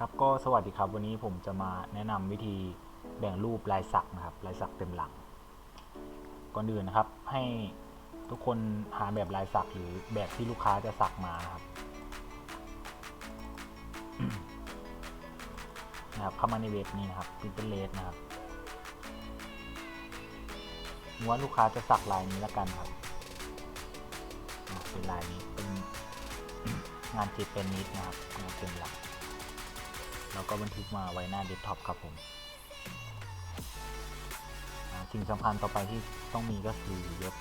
ครับก็สวัสดีครับวันนี้ผมจะมาแนะนำวิธีแบ่งรูปลายสักนะครับลายสักเต็มหลัง ก่อนอื่นนะครับ ให้ทุกคนหาแบบลายสักหรือแบบที่ลูกค้าจะสักมานะครับนะครับเข้ามาในเว็บนี้นะครับ Pinterest นะครับว่าลูกค้าจะสักลายนี้แล้วกันครับเป็นลายนี้เป็นงานเจแปนนิสนะครับงานเต็มหลัง แล้วก็บันทึกมาไว้หน้าเดสก์ท็อปครับผมสิ่งสำคัญต่อไปที่ต้องมีก็คือเว็บ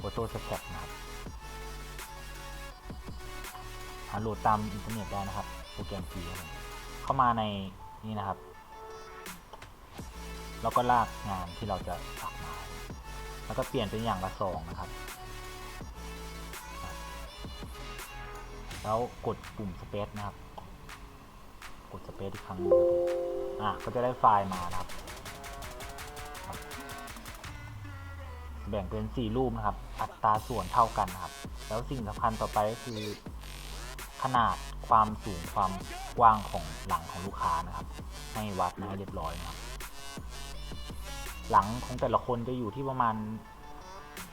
Photo s c a p นะครับหาโหลดตามอินเทอร์เน็ตได้นะครับ โปรแกรมฟรีเข้ามาในนี่นะครับ แล้วก็ลากงานที่เราจะสักมา แล้วก็เปลี่ยนเป็นอย่างละสองนะครับ แล้วกดปุ่ม Space นะครับ กด Space อีกครั้งหนึงครับผมอะก็จะได้ไฟล์มานะครับ แบ่งเป็น 4 รูปนะครับ อัตราส่วนเท่ากันนะครับ แล้วสิ่งสำคัญต่อไปก็คือ ขนาดความสูงความกว้างของหลังของลูกค้านะครับ ให้วัดมาให้เรียบร้อยนะครับ หลังของแต่ละคนจะอยู่ที่ประมาณ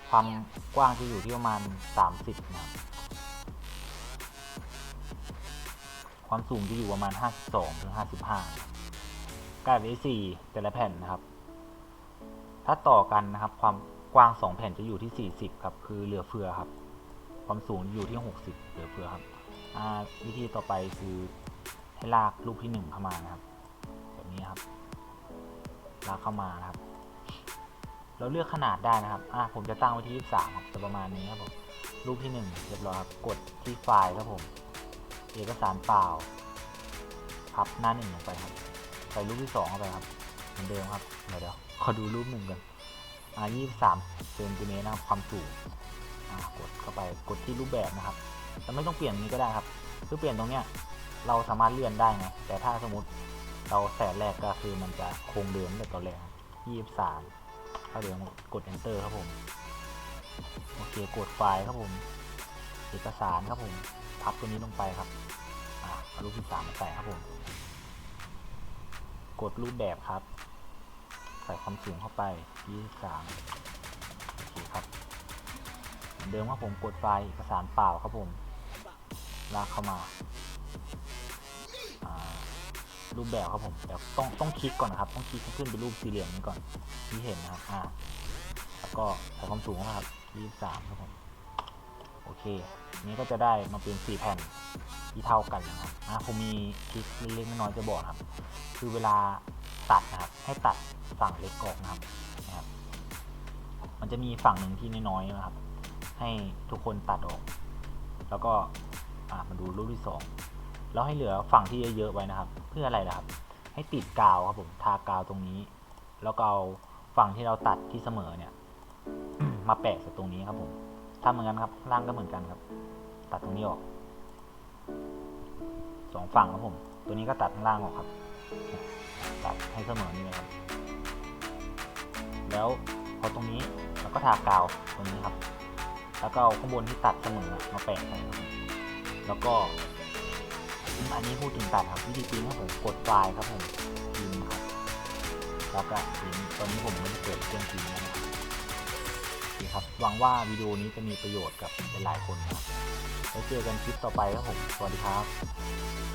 ความกว้างจะอยู่ที่ประมาณ 30 นะครับ ความสูงจะอยู่ประมาณ 52ถึง55กระด A4 แต่ละแผ่นนะครับ ถ้าต่อกันนะครับ ความกว้าง 2 แผ่นจะอยู่ที่ 40 ครับ คือเหลือเฟือครับ ความสูงอยู่ที่ 60 เหลือเฟือครับวิธีต่อไปคือให้ลากรูปที่ 1 เข้ามานะครับ แบบนี้ครับ ลากเข้ามานะครับ เราเลือกขนาดได้นะครับผมจะตั้งไว้ที่ 23 ครับจะประมาณนี้ครับผมรูปที่ 1 เรียบร้อยครับ กดที่ไฟล์ครับผม เอกสารเปล่าพับหน้าหนึ่งลงไปครับ ใส่รูปที่สองเข้าไปครับ เหมือนเดิมครับ เดี๋ยวเดี๋ยวขอดูรูปหนึ่งกันอ่ายี่สามเซนติเมตรนะครับความสูงอ่ากดเข้าไปกดที่รูปแบบนะครับแต่ไม่ต้องเปลี่ยนนี้ก็ได้ครับเพื่อเปลี่ยนตรงเนี้ยเราสามารถเลื่อนได้ไงแต่ถ้าสมมติเราแสนแรกก็คือมันจะคงเดิมแต่ตอนแรกยี่สามเข้าเดิมกด enter ครับผมโอเคกดไฟล์ครับผม เอกสารครับผมพับตัวนี้ลงไปครับ รูปที่สามใส่ครับผม กดรูปแบบครับ ใส่ความสูงเข้าไปยี่สามโอเคครับเหมือนเดิมครับผมกดไฟล์เอกสารเปล่าครับผม ลากเข้ามา รูปแบบครับผมเดี๋ยวต้องต้องคลิกก่อนนะครับ ต้องคลิกให้ขึ้นเป็นรูปสี่เหลี่ยมนี้ก่อนที่เห็นนะครับอ่าแล้วก็ใส่ความสูงนะครับยี่สามครับผม นี้ก็จะได้มาเป็น4แผ่นที่เท่ากันนะครับอะผมมีทริคเล็กๆน้อยๆจะบอกครับ คือเวลาตัดนะครับ ให้ตัดฝั่งเล็กออกนะครับนะครับ มันจะมีฝั่งหนึ่งที่น้อยๆนะครับ ให้ทุกคนตัดออก แล้วก็มาดูรูปที่สองแล้วให้เหลือฝั่งที่เยอะๆไว้นะครับ เพื่ออะไรล่ะครับ ให้ติดกาวครับผมทากาวตรงนี้ แล้วก็เอาฝั่งที่เราตัดที่เสมอเนี่ย มาแปะกับตรงนี้ครับผมำเหมือนกันครับ ล่างก็เหมือนกันครับ ตัดตรงนี้ออกสองฝั่งครับผม ตัวนี้ก็ตัดข้างล่างออกครับ ตัดให้เสมอนี่เลยครับ แล้วพอตรงนี้เราก็ทากาวตรงนี้ครับ แล้วก็เอาข้างบนที่ตัดเสมอมาแปะใส่ครับผมแล้วก็อันนี้พูดถึงตัดครับวิธีปริ้นครับผมกดไฟล์ครับผมพิมพ์ครับ แล้วก็ปริ้นตอนนี้ผมไม่ได้เปิดเครื่องพิมพ์นะครับ คครับ หวังว่าวิดีโอนี้จะมีประโยชน์กับหลายๆคนนะครับ แล้วเจอกันคลิปต่อไปครับผม สวัสดีครับ